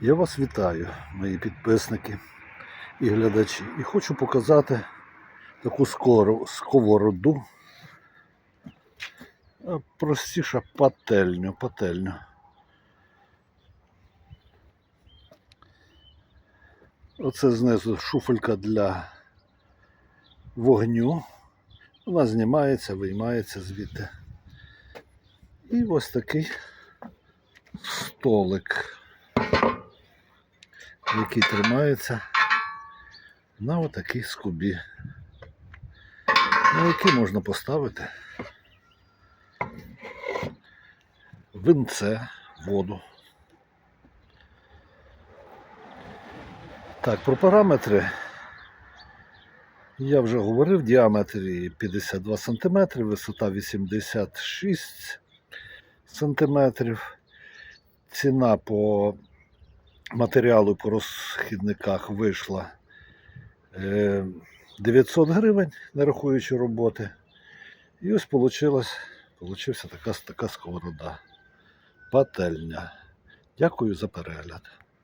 Я вас вітаю, мої підписники і глядачі. І хочу показати таку скору, сковороду. Простіше пательню, пательню. Оце знизу шуфелька для вогню. Вона знімається, виймається звідти. І ось такий столик, який тримається на отакій скобі, на який можна поставити винце, воду. Так, про параметри я вже говорив, діаметр 52 см, висота 86 см. Ціна по матеріалу по розхідниках вийшла е, 900 гривень, не рахуючи роботи. І ось получився така, така сковорода. Пательня. Дякую за перегляд.